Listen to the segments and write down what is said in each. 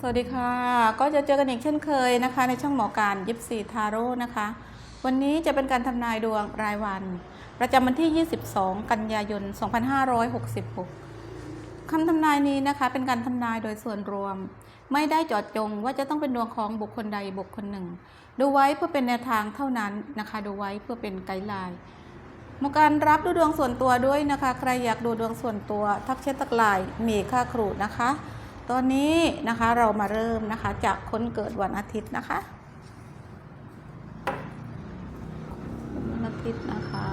สวัสดีค่ะ ก็จะเจอกันอีกเช่นเคยนะคะ ในช่องหมอการยิปซีทาโร่นะคะ วันนี้จะเป็นการทำนายดวงรายวัน ประจำวันที่ 22 กันยายน 2566คำทำนายนี้นะคะ เป็นการทำนายโดยส่วนรวม ไม่ได้จอดจงว่าจะต้องเป็นดวงของบุคคลใดบุคคลหนึ่ง ดูไว้เพื่อเป็นแนวทางเท่านั้นนะคะ ดูไว้เพื่อเป็นไกด์ไลน์หมอการรับดูดวงส่วนตัวด้วยนะคะ ใครอยากดูดวงส่วนตัว ทักเช็ตักลน์มีค่าครูนะคะ ตอนนี้นะคะเรามาเริ่มนะคะจากคนเกิดวันอาทิตย์นะคะวันอาทิตย์นะคะ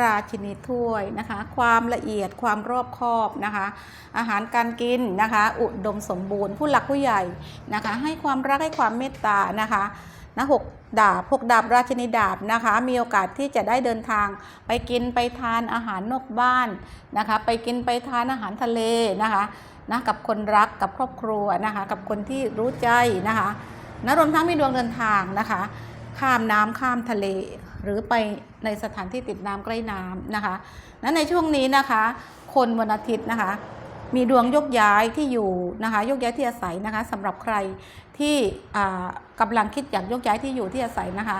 ราชินีถ้วยนะคะ ความละเอียดความรอบคอบนะคะ อาหารการกินนะคะ อุดมสมบูรณ์ผู้หลักผู้ใหญ่นะคะ ให้ความรักให้ความเมตตานะคะนะหก ดาบหกดาบราชินีดาบนะคะ มีโอกาสที่จะได้เดินทาง ไปกินไปทานอาหารนอกบ้านนะคะ ไปกินไปทานอาหารทะเลนะคะนะกับคนรักกับครอบครัวนะคะ กับคนที่รู้ใจนะคะนะรวมทั้งมีดวงเดินทางนะคะ ข้ามน้ำข้ามทะเล หรือไปในสถานที่ติดน้ำใกล้น้ำนะคะนั้นในช่วงนี้นะคะ คนวันอาทิตย์นะคะมีดวงยกย้ายที่อยู่นะคะยกย้ายที่อาศัยนะคะสำหรับใคร ที่อ่ากำลังคิดอยากยกย้ายที่อยู่ที่อาศัยนะคะ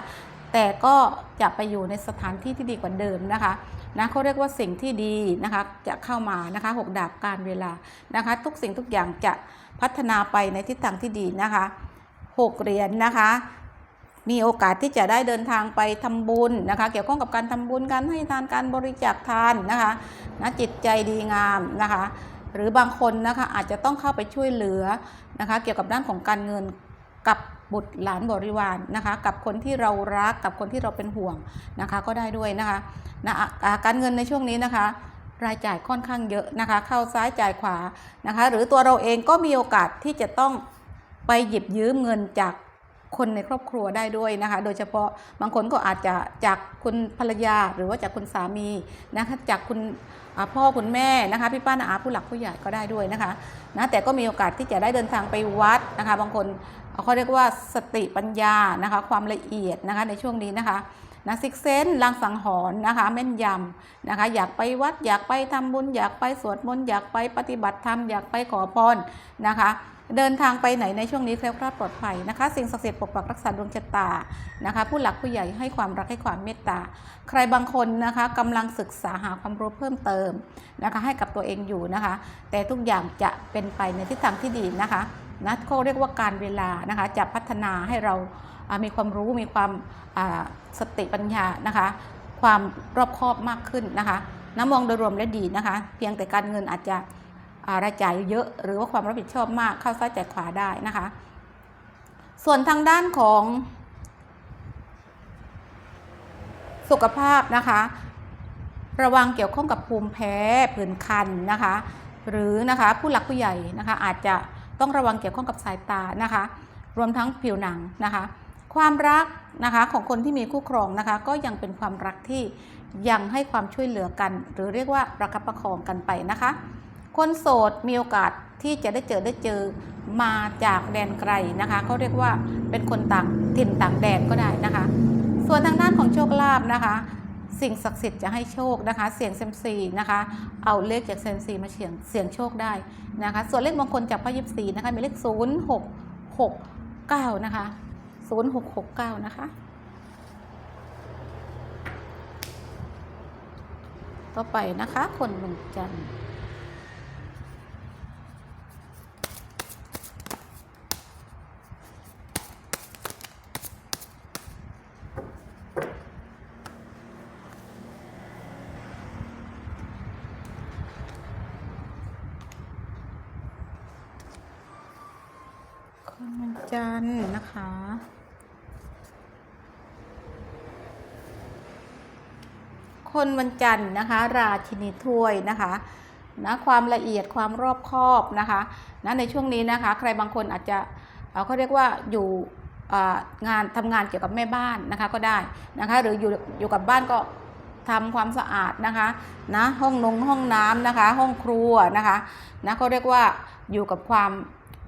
แต่ก็จะไปอยู่ในสถานที่ที่ดีกว่าเดิมนะคะนะเขาเรียกว่าสิ่งที่ดีนะคะจะเข้ามานะคะหกดาบการเวลานะคะ ทุกสิ่งทุกอย่างจะพัฒนาไปในทิศทางที่ดีนะคะหกเหรียญนะคะ มีโอกาสที่จะได้เดินทางไปทำบุญนะคะ เกี่ยวข้องกับการทำบุญการให้ทานการบริจาคทานนะคะนะจิตใจดีงามนะคะ หรือบางคนนะคะอาจจะต้องเข้าไปช่วยเหลือนะคะเกี่ยวกับด้านของการเงินกับบุตรหลานบริวารนะคะกับคนที่เรารักกับคนที่เราเป็นห่วงนะคะก็ได้ด้วยนะคะนะอะอะการเงินในช่วงนี้นะคะรายจ่ายค่อนข้างเยอะนะคะเข้าซ้ายจ่ายขวานะคะหรือตัวเราเองก็มีโอกาสที่จะต้องไปหยิบยืมเงินจาก คนในครอบครัวได้ด้วยนะคะ โดยเฉพาะบางคนก็อาจจะจากคุณภรรยาหรือว่าจากคุณสามีนะคะจากคุณพ่อคุณแม่นะคะพี่ป้าน้าอาผู้หลักผู้ใหญ่ก็ได้ด้วยนะคะนะแต่ก็มีโอกาสที่จะได้เดินทางไปวัดนะคะ บางคนเขาเรียกว่าสติปัญญานะคะ ความละเอียดนะคะในช่วงนี้นะคะนะซิกเซนลางสังหรณ์นะคะแม่นยำนะคะ อยากไปวัดอยากไปทำบุญ อยากไปสวดมนต์อยากไปปฏิบัติธรรมอยากไปขอพรนะคะ เดินทางไปไหนในช่วงนี้แคล้วคลาดปลอดภัยนะคะ สิ่งศักดิ์สิทธิ์ปกปักรักษาดวงชะตานะคะ ผู้หลักผู้ใหญ่ให้ความรักให้ความเมตตา ใครบางคนนะคะกำลังศึกษาหาความรู้เพิ่มเติมนะคะ ให้กับตัวเองอยู่นะคะ แต่ทุกอย่างจะเป็นไปในทิศทางที่ดีนะคะนะเขาเรียกว่าการเวลานะคะจะพัฒนาให้เรามีความรู้มีความสติปัญญานะคะ ความรอบคอบมากขึ้นนะคะน้ำมองโดยรวมและดีนะคะ เพียงแต่การเงินอาจจะ รายจ่ายเยอะ หรือว่าความรับผิดชอบมากเข้าซ้ายจ่ายขวาได้นะคะ ส่วนทางด้านของ สุขภาพนะคะ ระวังเกี่ยวข้องกับภูมิแพ้ผื่นคันนะคะ หรือนะคะผู้หลักผู้ใหญ่นะคะ อาจจะต้องระวังเกี่ยวข้องกับสายตานะคะ รวมทั้งผิวหนังนะคะ ความรักนะคะของคนที่มีคู่ครองนะคะ ก็ยังเป็นความรักที่ยังให้ความช่วยเหลือกัน หรือเรียกว่าประคับประคองกันไปนะคะ คนโสดมีโอกาสที่จะได้เจอได้เจอมาจากแดนไกลนะคะเขาเรียกว่าเป็นคนต่างถิ่นต่างแดนก็ได้นะคะ ส่วนทางด้านของโชคลาภนะคะ สิ่งศักดิ์สิทธิ์จะให้โชคนะคะ เสียงเซมซีนะคะ เอาเลขจากเซมซีมาเสียงเสียงโชคได้นะคะ ส่วนเลขมงคลจากพระยิบสีนะคะมีเลข 0 6 6 9 นะคะ 0 6 6 9 นะคะ ต่อไปนะคะ คนเมืองจันทร์ คนวันจันทร์นะคะ คนวันจันทร์นะคะ ราชินีถ้วยนะคะนะความละเอียดความรอบคอบนะคะนะในช่วงนี้นะคะ ใครบางคนอาจจะเเขาเรียกว่าอยู่งานทำงานเกี่ยวกับแม่บ้านนะคะก็ได้นะคะหรืออยู่อยู่กับบ้านก็ทำความสะอาดนะคะนะห้องนงห้องน้ำนะคะ ห้องครัวนะคะนะเขาเรียกว่าอยู่กับความ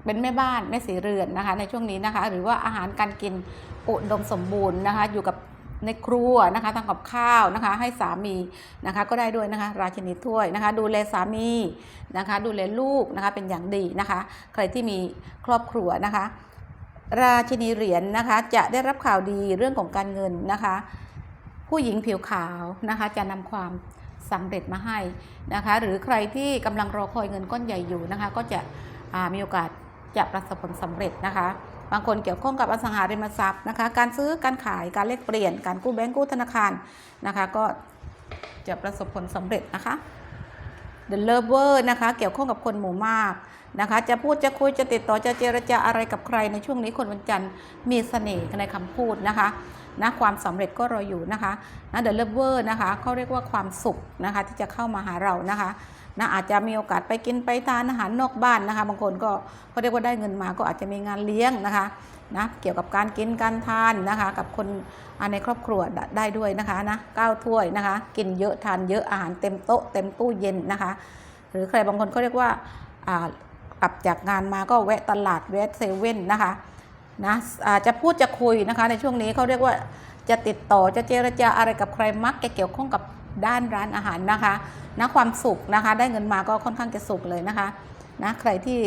เป็นแม่บ้านแม่สีเรือนนะคะ ในช่วงนี้นะคะ หรือว่าอาหารการกินอุดมสมบูรณ์นะคะ อยู่กับ ในครัวนะคะทำกับข้าวนะคะ ให้สามีนะคะ ก็ได้ด้วยนะคะ ราชินีถ้วยนะคะ ดูแลสามีนะคะ ดูแลลูกนะคะ เป็นอย่างดีนะคะ ใครที่มีครอบครัวนะคะ ราชินีเหรียญนะคะ จะได้รับข่าวดีเรื่องของการเงินนะคะ ผู้หญิงผิวขาวนะคะ จะนำความสำเร็จมาให้นะคะ หรือใครที่กำลังรอคอยเงินก้อนใหญ่อยู่นะคะ ก็จะมีโอกาสจะประสบผลสำเร็จนะคะ บางคนเกี่ยวข้องกับอสังหาริมทรัพย์นะคะ การซื้อการขายการเลขเปลี่ยน การกู้แบงก์กู้ธนาคารนะคะ ก็จะประสบผลสำเร็จนะคะ The Lover นะคะ เกี่ยวข้องกับคนหมู่มากนะคะ จะพูดจะคุยจะติดต่อจะเจรจาอะไรกับใครในช่วงนี้คนวันจันทร์มีเสน่ห์ในคำพูดนะคะนะความสำเร็จก็รออยู่นะคะนะ The Lover นะคะเขาเรียกว่าความสุขนะคะที่จะเข้ามาหาเรานะคะ นะอาจจะมีโอกาสไปกินไปทานอาหารนอกบ้านนะคะ บางคนก็เขาเรียกว่าได้เงินมาก็อาจจะมีงานเลี้ยงนะคะนะเกี่ยวกับการกินการทานนะคะ กับคนในครอบครัวได้ด้วยนะคะนะก้าวถ้วยนะคะ กินเยอะทานเยอะอาหารเต็มโต๊ะเต็มตู้เย็นนะคะ หรือใครบางคนเขาเรียกว่ากลับจากงานมาก็แวะตลาดแวะเซเว่นนะคะนะอาจะพูดจะคุยนะคะในช่วงนี้เขาเรียกว่าจะติดต่อจะเจรจาอะไรกับใครมักจะเกี่ยวข้องกับ ด้านร้านอาหารนะคะนะความสุขนะคะ ได้เงินมาก็ค่อนข้างจะสุขเลยนะคะนะใครที่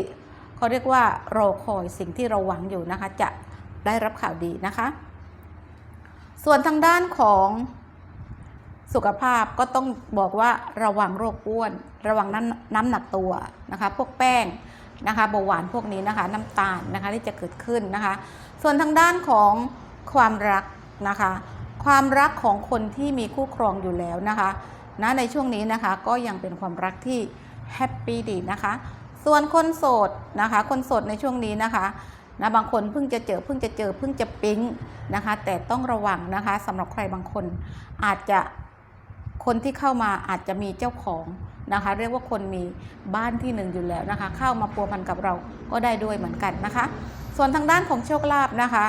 เขาเรียกว่ารอคอยสิ่งที่เราหวังอยู่นะคะ จะได้รับข่าวดีนะคะ ส่วนทางด้านของสุขภาพก็ต้องบอกว่าระวังโรคอ้วน ระวังน้ำน้ำหนักตัวนะคะ พวกแป้งนะคะเบาหวานพวกนี้นะคะ น้ำตาลนะคะที่จะเกิดขึ้นนะคะ ส่วนทางด้านของความรักนะคะ ความรักของคนที่มีคู่ครองอยู่แล้วนะคะนะในช่วงนี้นะคะก็ยังเป็นความรักที่แฮปปี้ดีนะคะ ส่วนคนโสดนะคะ คนโสดในช่วงนี้นะคะนะบางคนเพิ่งจะเจอเพิ่งจะเจอเพิ่งจะปิ๊งนะคะ แต่ต้องระวังนะคะสำหรับใครบางคนอาจจะคนที่เข้ามาอาจจะมีเจ้าของนะคะ เรียกว่าคนมีบ้านที่หนึ่งอยู่แล้วนะคะ เข้ามาพัวพันกับเราก็ได้ด้วยเหมือนกันนะคะ ส่วนทางด้านของโชคลาภนะคะ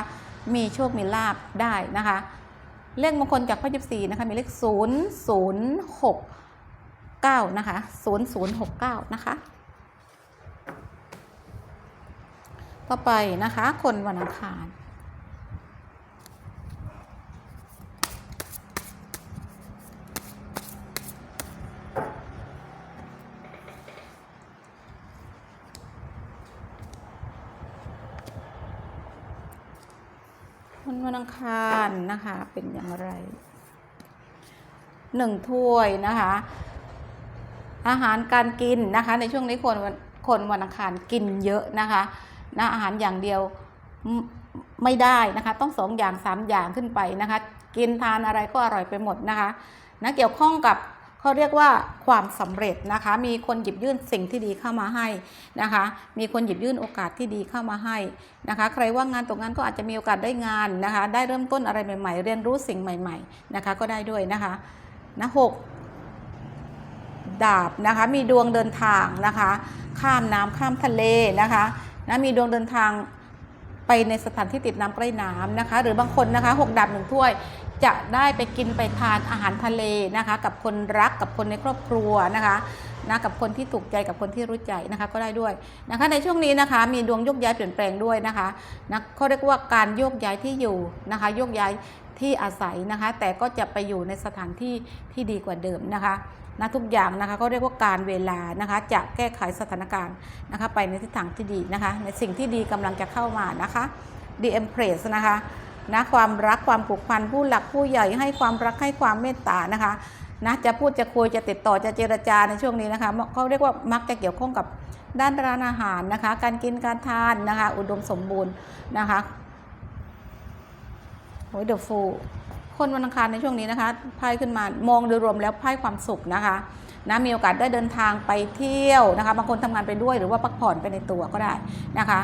มีโชคมีลาบได้นะคะ เลขมงคลจากพระยิบสีนะคะมีเลข0 0 6 9นะคะ0 0 6 9นะคะ ต่อไปนะคะ คนวันอังคาร วันวันอัง คารนะคะเป็นอย่างไรหนึ่งถ้วยนะคะ อาหารการกินนะคะ ในช่วงนี้คนวันคนวันอังคารกินเยอะนะคะนะอาหารอย่างเดียวไม่ได้นะคะ ต้องสองอย่างสามอย่างขึ้นไปนะคะ กินทานอะไรก็อร่อยไปหมดนะคะนะเกี่ยวข้องกับ เขาเรียกว่าความสำเร็จนะคะ มีคนหยิบยื่นสิ่งที่ดีเข้ามาให้นะคะ มีคนหยิบยื่นโอกาสที่ดีเข้ามาให้นะคะ ใครว่างงานตกงานก็อาจจะมีโอกาสได้งานนะคะ ได้เริ่มต้นอะไรใหม่ๆ เรียนรู้สิ่งใหม่ๆนะคะ ก็ได้ด้วยนะคะนะหกดาบนะคะ มีดวงเดินทางนะคะ ข้ามน้ำข้ามทะเลนะคะนะมีดวงเดินทางไปในสถานที่ติดน้ำใกล้น้ำนะคะ หรือบางคนนะคะหกดาบหนึ่งถ้วย จะได้ไปกินไปทานอาหารทะเลนะคะ กับคนรักกับคนในครอบครัวนะคะนะกับคนที่ถูกใจกับคนที่รู้ใจนะคะก็ได้ด้วยนะคะในช่วงนี้นะคะมีดวงโยกย้ายเปลี่ยนแปลงด้วยนะคะนะเขาเรียกว่าการโยกย้ายที่อยู่นะคะโยกย้ายที่อาศัยนะคะ แต่ก็จะไปอยู่ในสถานที่ที่ดีกว่าเดิมนะคะนะทุกอย่างนะคะก็เรียกว่าการเวลานะคะจะแก้ไขสถานการณ์นะคะไปในทิศทางที่ดีนะคะ ในสิ่งที่ดีกำลังจะเข้ามานะคะ The Empress นะคะ นะความรักความผูกพันผู้หลักผู้ใหญ่ให้ความรักให้ความเมตตานะคะนะจะพูดจะคุยจะติดต่อจะเจรจาในช่วงนี้นะคะเขาเรียกว่ามักจะเกี่ยวข้องกับด้านร้านอาหารนะคะ การกินการทานนะคะ อุดมสมบูรณ์นะคะโอ้ยเดอะฟูคนวันอังคารในช่วงนี้นะคะไพ่ขึ้นมามองโดยรวมแล้วไพ่ความสุขนะคะนะมีโอกาสได้เดินทางไปเที่ยวนะคะ บางคนทำงานไปด้วยหรือว่าพักผ่อนไปในตัวก็ได้นะคะ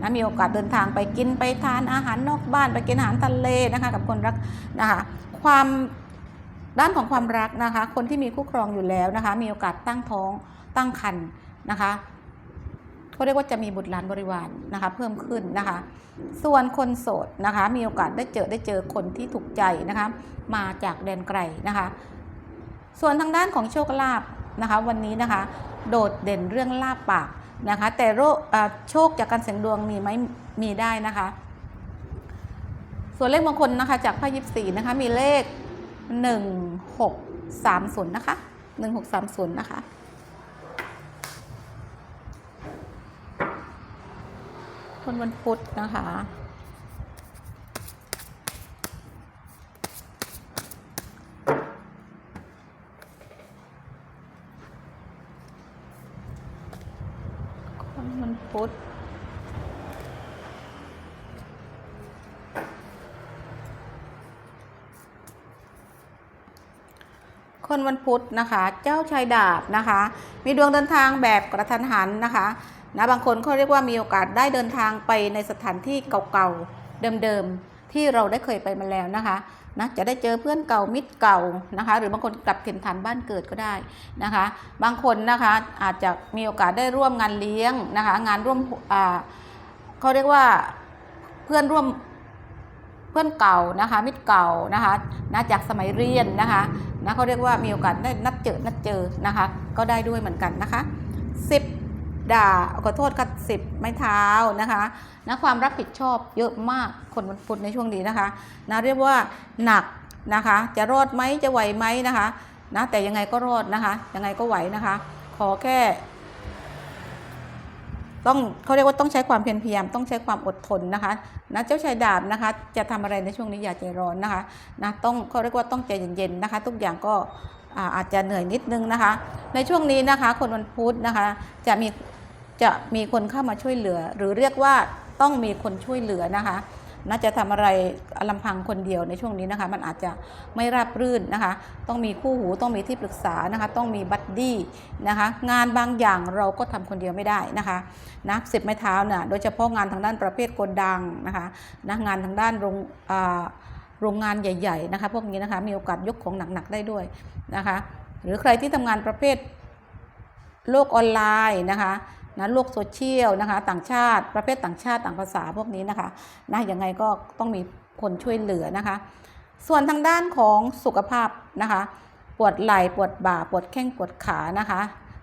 นะมีโอกาสเดินทางไปกินไปทานอาหารนอกบ้านไปกินอาหารทะเลนะคะกับคนรักนะคะความด้านของความรักนะคะ คนที่มีคู่ครองอยู่แล้วนะคะ มีโอกาสตั้งท้องตั้งครรภ์นะคะเขาเรียกว่าจะมีบุตรหลานบริวารนะคะ เพิ่มขึ้นนะคะ ส่วนคนโสดนะคะ มีโอกาสได้เจอได้เจอคนที่ถูกใจนะคะ มาจากแดนไกลนะคะ ส่วนทางด้านของโชคลาภนะคะ วันนี้นะคะ โดดเด่นเรื่องลาบปาก นะคะแต่โรคโชคจากการเสี่ยงดวงมีไหมมีได้นะคะ ส่วนเลขมงคลนะคะจากไพ่ยิปซีนะคะมีเลขหนึ่งหกสามศูนย์นะคะหนึ่งหกสามศูนย์นะคะคนวันพุธนะคะ วันพุธคนวันพุธนะคะ เจ้าชายดาบนะคะ มีดวงเดินทางแบบกระทันหันนะคะนะบางคนเขาเรียกว่ามีโอกาสได้เดินทางไปในสถานที่เก่าๆเดิมๆ ที่เราได้เคยไปมาแล้วนะคะนะจะได้เจอเพื่อนเก่ามิตรเก่านะคะ หรือบางคนกลับถิ่นฐานบ้านเกิดก็ได้นะคะ บางคนนะคะอาจจะมีโอกาสได้ร่วมงานเลี้ยงนะคะ งานร่วมอ่าเขาเรียกว่าเพื่อนร่วมเพื่อนเก่านะคะมิตรเก่านะคะนะจากสมัยเรียนนะคะนะเขาเรียกว่ามีโอกาสได้นัดเจอนัดเจอนะคะ ก็ได้ด้วยเหมือนกันนะคะ 10 ด่าขอโทษค่ะสิบไม้เท้านะคะนะความรับผิดชอบเยอะมากคนวันพุธในช่วงนี้นะคะนะเรียกว่าหนักนะคะ จะรอดไหมจะไหวไหมนะคะนะแต่ยังไงก็รอดนะคะ ยังไงก็ไหวนะคะ ขอแค่ ต้องเขาเรียกว่าต้องใช้ความเพียรพยายามต้องใช้ความอดทนนะคะนะเจ้าชายดาบนะคะ จะทำอะไรในช่วงนี้อย่าใจร้อนนะคะนะต้องเขาเรียกว่าต้องใจเย็นๆนะคะ ทุกอย่างก็อาอาจจะเหนื่อยนิดนึงนะคะ ในช่วงนี้นะคะ คนวันพุธนะคะ จะมี จะมีคนเข้ามาช่วยเหลือ หรือเรียกว่าต้องมีคนช่วยเหลือนะคะ น่าจะทำอะไรลำพังคนเดียวในช่วงนี้นะคะ มันอาจจะไม่ราบรื่นนะคะ ต้องมีคู่หูต้องมีที่ปรึกษานะคะ ต้องมีบัดดี้นะคะ งานบางอย่างเราก็ทำคนเดียวไม่ได้นะคะนะสิบไม้เท้าเนี่ยโดยเฉพาะงานทางด้านประเภทโกนดังนะคะนะงานทางด้านโรงโรงงานใหญ่ ๆ นะคะ พวกนี้นะคะมีโอกาสยกของหนักๆได้ด้วยนะคะ หรือใครที่ทำงานประเภทโลกออนไลน์นะคะ นะโลกโซเชียลนะคะต่างชาติประเภทต่างชาติต่างภาษาพวกนี้นะคะนะยังไงก็ต้องมีคนช่วยเหลือนะคะ ส่วนทางด้านของสุขภาพนะคะ ปวดไหล่ปวดบ่าปวดแข้งปวดขานะคะ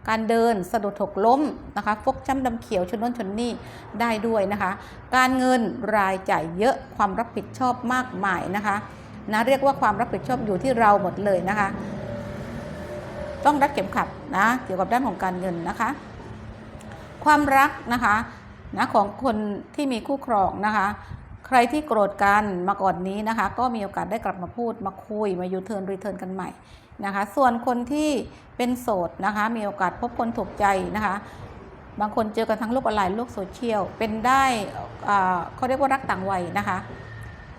การเดินสะดุดถกล้มนะคะฟกช้ำดำเขียวชนน้นชนนี่ได้ด้วยนะคะ การเงินรายจ่ายเยอะความรับผิดชอบมากมายนะคะนะเรียกว่าความรับผิดชอบอยู่ที่เราหมดเลยนะคะ ต้องรัดเข็มขัดนะเกี่ยวกับด้านของการเงินนะคะ ความรักนะคะนะของคนที่มีคู่ครองนะคะ ใครที่โกรธกันมาก่อนนี้นะคะ ก็มีโอกาสได้กลับมาพูดมาคุยมายูเทิร์นรีเทิร์นกันใหม่นะคะ ส่วนคนที่เป็นโสดนะคะ มีโอกาสพบคนถูกใจนะคะ บางคนเจอกันทั้งโลกออนไลน์โลกโซเชียลเป็นได้อ่าเขาเรียกว่ารักต่างวัยนะคะ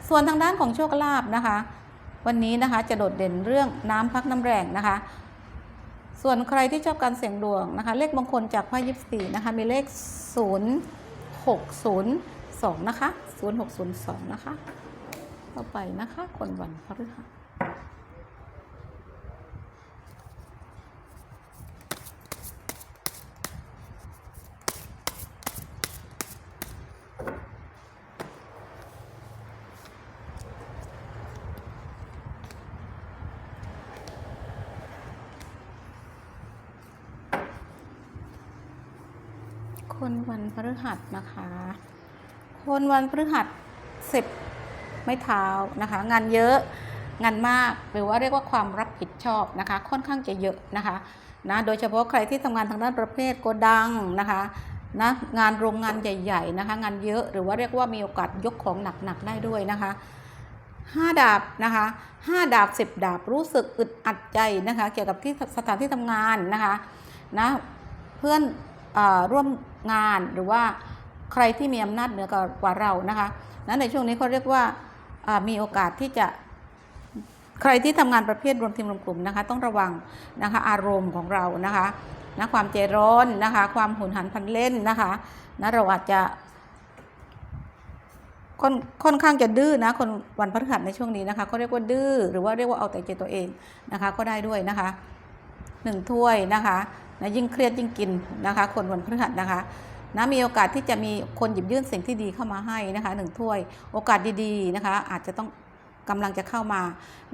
ส่วนทางด้านของโชคลาภนะคะ วันนี้นะคะจะโดดเด่นเรื่องน้ำพักน้ำแรงนะคะ ส่วนใครที่ชอบการเสี่ยงดวงนะคะ เลขมงคลจากไพ่ยิปซีนะคะ มีเลข 0602 นะคะ 0602 นะคะ ต่อไปนะคะ คนวันพฤหัส คนวัน พฤหัสนะคะ คนวันพฤหัสสิบไม่เท้านะคะ งานเยอะงานมากหรือว่าเรียกว่าความรับผิดชอบนะคะ ค่อนข้างจะเยอะนะคะนะโดยเฉพาะใครที่ทำงานทางด้านประเภทโกดังนะคะนะงานโรงงานใหญ่ ๆนะคะ งานเยอะหรือว่าเรียกว่ามีโอกาสยกของหนักๆได้ด้วยนะคะห้าดาบนะคะห้าดาบสิบดาบรู้สึกอึดอัดใจนะคะ เกี่ยวกับที่สถานที่ทำงานนะคะนะเพื่อน ร่วมงานหรือว่าใครที่มีอำนาจเหนือกว่าเรานะคะนั้นในช่วงนี้เขาเรียกว่ามีโอกาสที่จะใครที่ทำงานประเภทรวมทีมรวมกลุ่มนะคะ ต้องระวังนะคะอารมณ์ของเรานะคะนะความใจร้อนนะคะ ความหุนหันพลันเล่นนะคะนะเราอาจจะค่อนค่อนข้างจะดื้อนะคนวันพฤหัสในช่วงนี้นะคะเขาเรียกว่าดื้อหรือว่าเรียกว่าเอาแต่ใจตัวเองนะคะ ก็ได้ด้วยนะคะหนึ่งถ้วยนะคะ นะยิ่งเครียดยิ่งกินนะคะ คนวันพฤหัสนะคะนะมีโอกาสที่จะมีคนหยิบยื่นสิ่งที่ดีเข้ามาให้นะคะหนึ่งถ้วยโอกาสดีๆนะคะ อาจจะต้องกำลังจะเข้ามา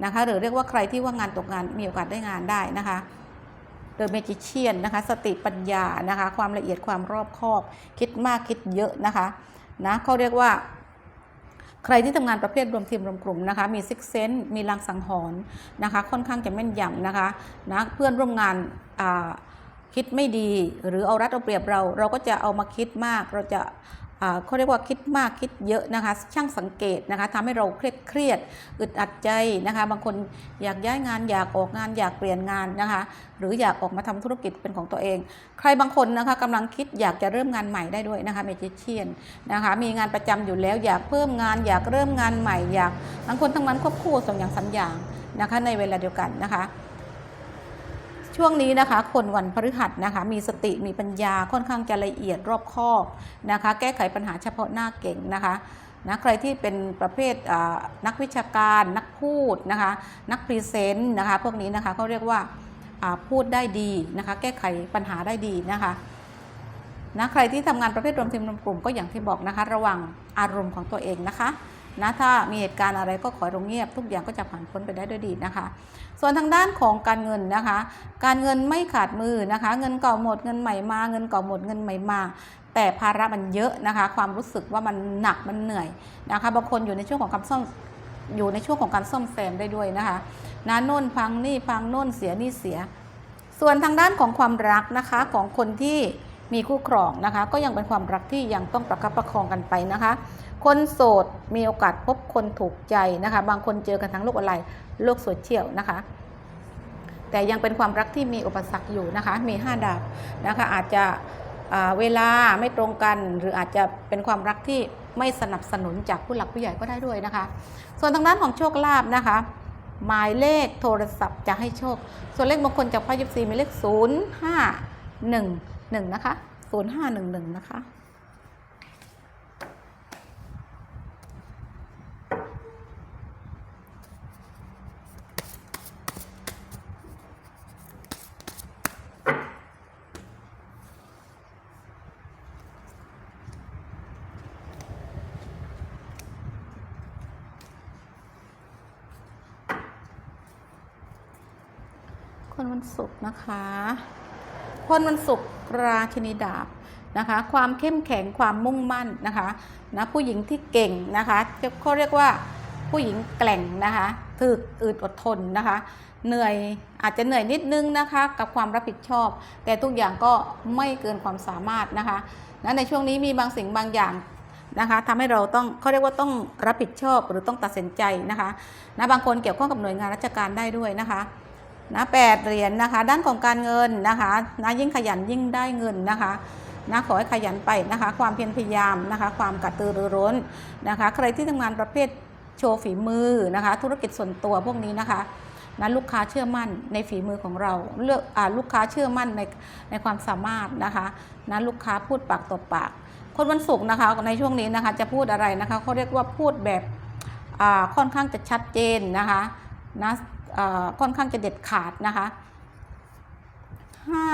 นะคะ หรือเรียกว่าใครที่ว่างานตกงานมีโอกาสได้งานได้นะคะเดอะเมจิเชียนนะคะสติปัญญานะคะ ความละเอียดความรอบคอบ คิดมากคิดเยอะนะคะนะเขาเรียกว่าใครที่ทำงานประเภทรวมทีมรวมกลุ่มนะคะ มีซิกเซนมีลังสังหรณ์นะคะ ค่อนข้างจะแม่นยำนะคะนะเพื่อนร่วมงานอ่า คิดไม่ดี หรือเอารัดเอาเปรียบเรา เราก็จะเอามาคิดมาก เราจะเขาเรียกว่าคิดมากคิดเยอะนะคะ ช่างสังเกตนะคะทำให้เราเครียดเครียดอึดอัดใจนะคะ บางคนอยากย้ายงานอยากออกงานอยากเปลี่ยนงานนะคะ หรืออยากออกมาทำธุรกิจเป็นของตัวเอง ใครบางคนนะคะกำลังคิดอยากจะเริ่มงานใหม่ได้ด้วยนะคะเมจิเชียนนะคะ มีงานประจำอยู่แล้ว อยากเพิ่มงาน อยากเริ่มงานใหม่ อยากบางคนทั้งนั้นควบคู่สองอย่างสามอย่างนะคะ ในเวลาเดียวกันนะคะ ช่วงนี้นะคะ คนวันพฤหัสนะคะ มีสติมีปัญญาค่อนข้างจะละเอียดรอบคอบนะคะ แก้ไขปัญหาเฉพาะหน้าเก่งนะคะนะใครที่เป็นประเภทนักวิชาการนักพูดนะคะ นักพรีเซนต์นะคะ พวกนี้นะคะเขาเรียกว่าพูดได้ดีนะคะ แก้ไขปัญหาได้ดีนะคะนะใครที่ทำงานประเภทรวมทีมรวมกลุ่มก็อย่างที่บอกนะคะ ระวังอารมณ์ของตัวเองนะคะ นะถ้ามีเหตุการณ์อะไรก็ขอให้เงียบ ทุกอย่างก็จะผ่านพ้นไปได้ด้วยดีนะคะ ส่วนทางด้านของการเงินนะคะ การเงินไม่ขาดมือนะคะ เงินเก่าหมดเงินใหม่มา เงินเก่าหมดเงินใหม่มาแต่ภาระมันเยอะนะคะ ความรู้สึกว่ามันหนักมันเหนื่อยนะคะบางคนอยู่ในช่วงของการซ่อมอยู่ในช่วงของการซ่อมแซมได้ด้วยนะคะนาโน่นพังนี่พังโน่นเสียนี่เสีย ส่วนทางด้านของความรักนะคะของคนที่มีคู่ครองนะคะ ก็ยังเป็นความรักที่ยังต้องประคับประคองกันไปนะคะ คนโสดมีโอกาสพบคนถูกใจนะคะ บางคนเจอกันทั้งโลกออนไลน์โลกโซเชียลนะคะ แต่ยังเป็นความรักที่มีอุปสรรคอยู่นะคะ มี 5 ดาบนะคะ อาจจะเวลาไม่ตรงกัน หรืออาจจะเป็นความรักที่ไม่สนับสนุนจากผู้หลักผู้ใหญ่ก็ได้ด้วยนะคะ ส่วนทางด้านของโชคลาภนะคะ หมายเลขโทรศัพท์จะให้โชค ส่วนเลขมงคลจากพระยิบซีมีเลข 0 5 1 1 นะคะ 0511 นะคะ วันศุกร์นะคะคนวันศุกร์ราชินีดาบนะคะ ความเข้มแข็งความมุ่งมั่นนะคะนะผู้หญิงที่เก่งนะคะเขาเรียกว่าผู้หญิงแกล่งนะคะถึกอึดอดทนนะคะ เหนื่อยอาจจะเหนื่อยนิดนึงนะคะกับความรับผิดชอบ แต่ทุกอย่างก็ไม่เกินความสามารถนะคะนะในช่วงนี้มีบางสิ่งบางอย่างนะคะทำให้เราต้องเขาเรียกว่าต้องรับผิดชอบหรือต้องตัดสินใจนะคะนะบางคนเกี่ยวข้องกับหน่วยงานราชการได้ด้วยนะคะ นะแปดเหรียญนะคะ ด้านของการเงินนะคะนะยิ่งขยันยิ่งได้เงินนะคะนะขอให้ขยันไปนะคะ ความเพียรพยายามนะคะ ความกระตือรือร้นนะคะ ใครที่ทำงานประเภทโชว์ฝีมือนะคะ ธุรกิจส่วนตัวพวกนี้นะคะนะลูกค้าเชื่อมั่นในฝีมือของเราเลือกอาลูกค้าเชื่อมั่นในในความสามารถนะคะนะลูกค้าพูดปากต่อปาก คนวันศุกร์นะคะในช่วงนี้นะคะจะพูดอะไรนะคะเขาเรียกว่าพูดแบบอ่าค่อนข้างจะชัดเจนนะคะนะ ค่อนข้างจะเด็ดขาดนะคะห้า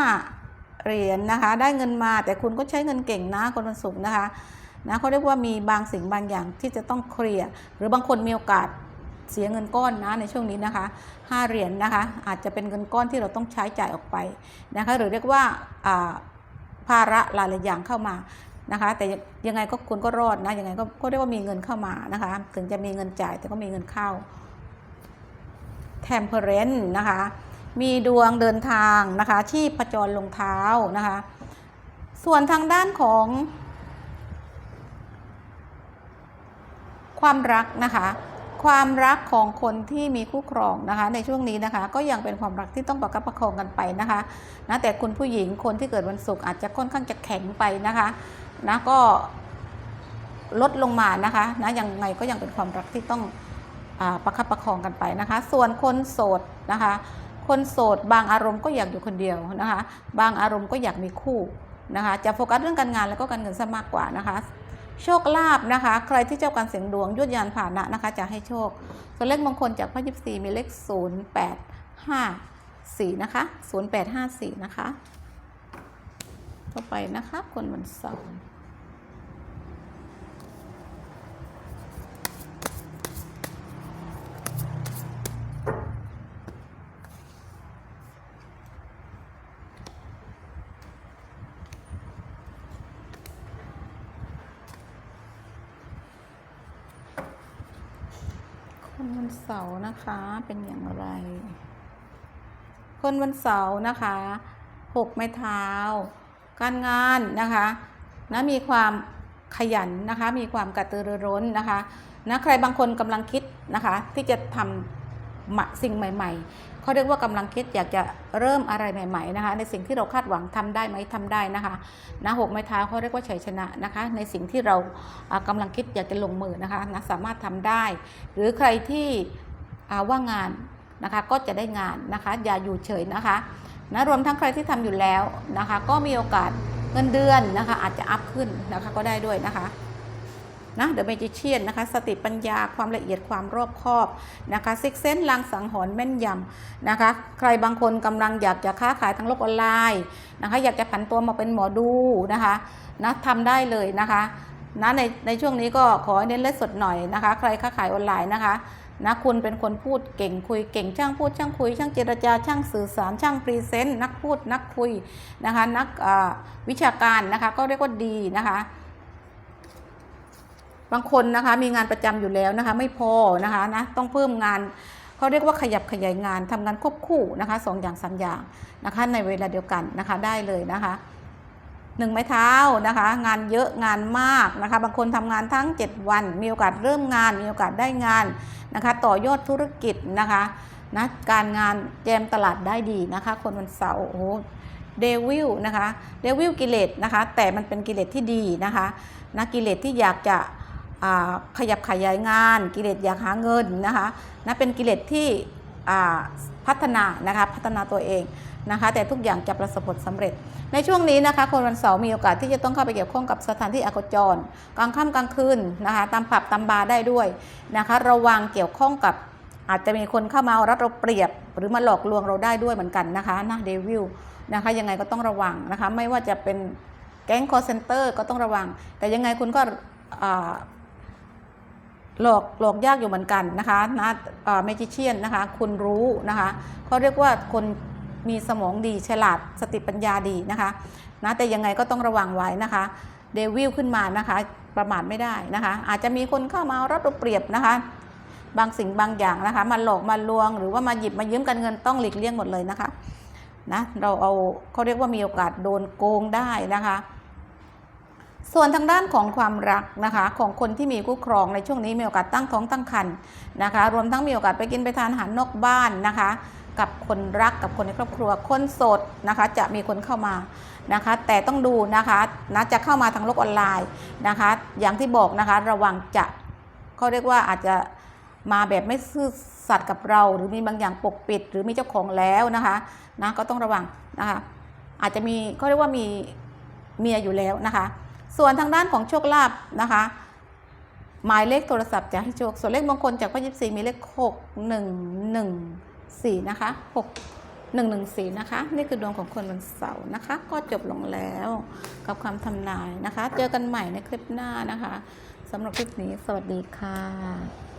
เหรียญนะคะ ได้เงินมาแต่คุณก็ใช้เงินเก่งนะคนวันศุกร์นะคะนะเขาเรียกว่ามีบางสิ่งบางอย่างที่จะต้องเคลียร์หรือบางคนมีโอกาสเสียเงินก้อนนะในช่วงนี้นะคะห้าเหรียญนะคะ อาจจะเป็นเงินก้อนที่เราต้องใช้จ่ายออกไปนะคะ หรือเรียกว่าภาระหลายๆอย่างเข้ามานะคะ แต่ยังไงก็คุณก็รอดนะยังไงก็เรียกว่ามีเงินเข้ามานะคะ ถึงจะมีเงินจ่ายแต่ก็มีเงินเข้า temperance นะคะ มีดวงเดินทางนะคะที่ประจรลงเท้านะคะ ส่วนทางด้านของ ความรักนะคะ ความรักของคนที่มีคู่ครองนะคะ ในช่วงนี้นะคะ ก็ยังเป็นความรักที่ต้องประคับประคองกันไปนะคะนะแต่คุณผู้หญิงคนที่เกิดวันศุกร์อาจจะค่อนข้างจะแข็งไปนะคะนะก็ลดลงมานะคะนะยังไงก็ยังเป็นความรักที่ต้อง ประคับประคองกันไปนะคะ ส่วนคนโสดนะคะ คนโสดบางอารมณ์ก็อยากอยู่คนเดียวนะคะ บางอารมณ์ก็อยากมีคู่นะคะ จะโฟกัสเรื่องการงานแล้วก็การเงินซะมากกว่านะคะ โชคลาภนะคะ ใครที่เจ้าการเสียงดวงยุดยานผ่านะนะคะ จะให้โชค ส่วนเลขมงคลจากพระยิบซีมีเลข 0 8 5 4 นะคะ 0 8 5 4 นะคะ ต่อไปนะคะคนวันเสาร์ วันเสาร์นะคะเป็นอย่างไร คนวันเสาร์นะคะหกไม้เท้า การงานนะคะนะมีความขยันนะคะ มีความกระตือรือร้นนะคะนะใครบางคนกำลังคิดนะคะ ที่จะทำมะ สิ่งใหม่ ๆเขาเรียกว่ากำลังคิดอยากจะเริ่มอะไรใหม่ๆนะคะ ในสิ่งที่เราคาดหวังทำได้ไหมทำได้นะคะนะหกไม้เท้าเขาเรียกว่าชัยชนะนะคะ ในสิ่งที่เราอ่ากำลังคิดอยากจะลงมือนะคะนะสามารถทำได้ หรือใครที่ว่างงานนะคะก็จะได้งานนะคะ อย่าอยู่เฉยนะคะนะรวมทั้งใครที่ทำอยู่แล้วนะคะ ก็มีโอกาสเงินเดือนนะคะ อาจจะอัพขึ้นนะคะก็ได้ด้วยนะคะ นะเดอะเมจิเชียนนะคะ สติปัญญาความละเอียดความรอบคอบนะคะซิกเซนลางสังหรณ์แม่นยำนะคะ ใครบางคนกำลังอยากจะค้าขายทางโลกออนไลน์นะคะ อยากจะผันตัวมาเป็นหมอดูนะคะนะทำได้เลยนะคะนะในในช่วงนี้ก็ขอเน้นเล่นสดหน่อยนะคะ ใครค้าขายออนไลน์นะคะนะคุณเป็นคนพูดเก่งคุยเก่งช่างพูดช่างคุย ช่างเจรจาช่างสื่อสารช่างพรีเซนต์นักพูดนักคุยนะคะนักวิชาการนะคะก็เรียกว่าดีนะคะ บางคนนะคะมีงานประจำอยู่แล้วนะคะ ไม่พอนะคะนะต้องเพิ่มงานเขาเรียกว่าขยับขยายงานทำงานควบคู่นะคะสองอย่างสามอย่างนะคะ ในเวลาเดียวกันนะคะได้เลยนะคะหนึ่งไม้เท้านะคะ งานเยอะงานมากนะคะ บางคนทำงานทั้ง 7 วัน มีโอกาสเริ่มงาน มีโอกาสได้งานนะคะ ต่อยอดธุรกิจนะคะนะการงานแจมตลาดได้ดีนะคะ คนวันเสาร์โอ้โหเดวิลนะคะเดวิลกิเลสนะคะ แต่มันเป็นกิเลสที่ดีนะคะนะกิเลสที่อยากจะ ขยับขยายงาน กิเลสอยากหาเงินนะคะนะเป็นกิเลสที่พัฒนานะคะพัฒนาตัวเองนะคะแต่ทุกอย่างจะประสบผลสำเร็จ ในช่วงนี้นะคะคนวันเสาร์มีโอกาสที่จะต้องเข้าไปเกี่ยวข้องกับสถานที่อโคจร กลางค่ำกลางคืนนะคะตามผับตามบาร์ได้ด้วยนะคะระวังเกี่ยวข้องกับอาจจะมีคนเข้ามารัดเราเปรียบ หรือมาหลอกลวงเราได้ด้วยเหมือนกันนะคะนะเดวิลนะคะยังไงก็ต้องระวังนะคะไม่ว่าจะเป็นแก๊งคอร์เซนเตอร์ก็ต้องระวัง แต่ยังไงคุณก็ หลอกหลอกยากอยู่เหมือนกันนะคะนะเมจิเชียนนะคะคุณรู้นะคะเขาเรียกว่าคนมีสมองดีฉลาดสติปัญญาดีนะคะนะแต่ยังไงก็ต้องระวังไว้นะคะเดวิลขึ้นมานะคะประมาทไม่ได้นะคะ อาจจะมีคนเข้ามารับเราเปรียบนะคะ บางสิ่งบางอย่างนะคะมาหลอกมาลวง หรือว่ามาหยิบมายืมกันเงินต้องหลีกเลี่ยงหมดเลยนะคะนะเราเอาเขาเรียกว่ามีโอกาสโดนโกงได้นะคะ ส่วนทางด้านของความรักนะคะของคนที่มีคู่ครองในช่วงนี้มีโอกาสตั้งท้องตั้งครรภ์นะคะ รวมทั้งมีโอกาสไปกินไปทานอาหารนอกบ้านนะคะ กับคนรักกับคนในครอบครัวคนโสดนะคะ จะมีคนเข้ามานะคะ แต่ต้องดูนะคะนะจะเข้ามาทางโลกออนไลน์นะคะ อย่างที่บอกนะคะระวังจะเขาเรียกว่าอาจจะมาแบบไม่ซื่อสัตย์กับเรา หรือมีบางอย่างปกปิด หรือมีเจ้าของแล้วนะคะนะก็ต้องระวังนะคะอาจจะมีเขาเรียกว่ามีเมียอยู่แล้วนะคะ ส่วนทางด้านของโชคลาภนะคะ หมายเลขโทรศัพท์จะให้โชค ส่วนเลขมงคลจากพระยิบสีมีเลขหกหนึ่งหนึ่งสี่นะคะหกหนึ่งหนึ่งสี่นะคะ นี่คือดวงของคนวันเสาร์นะคะ ก็จบลงแล้วกับคำทำนายนะคะ เจอกันใหม่ในคลิปหน้านะคะสำหรับคลิปนี้สวัสดีค่ะ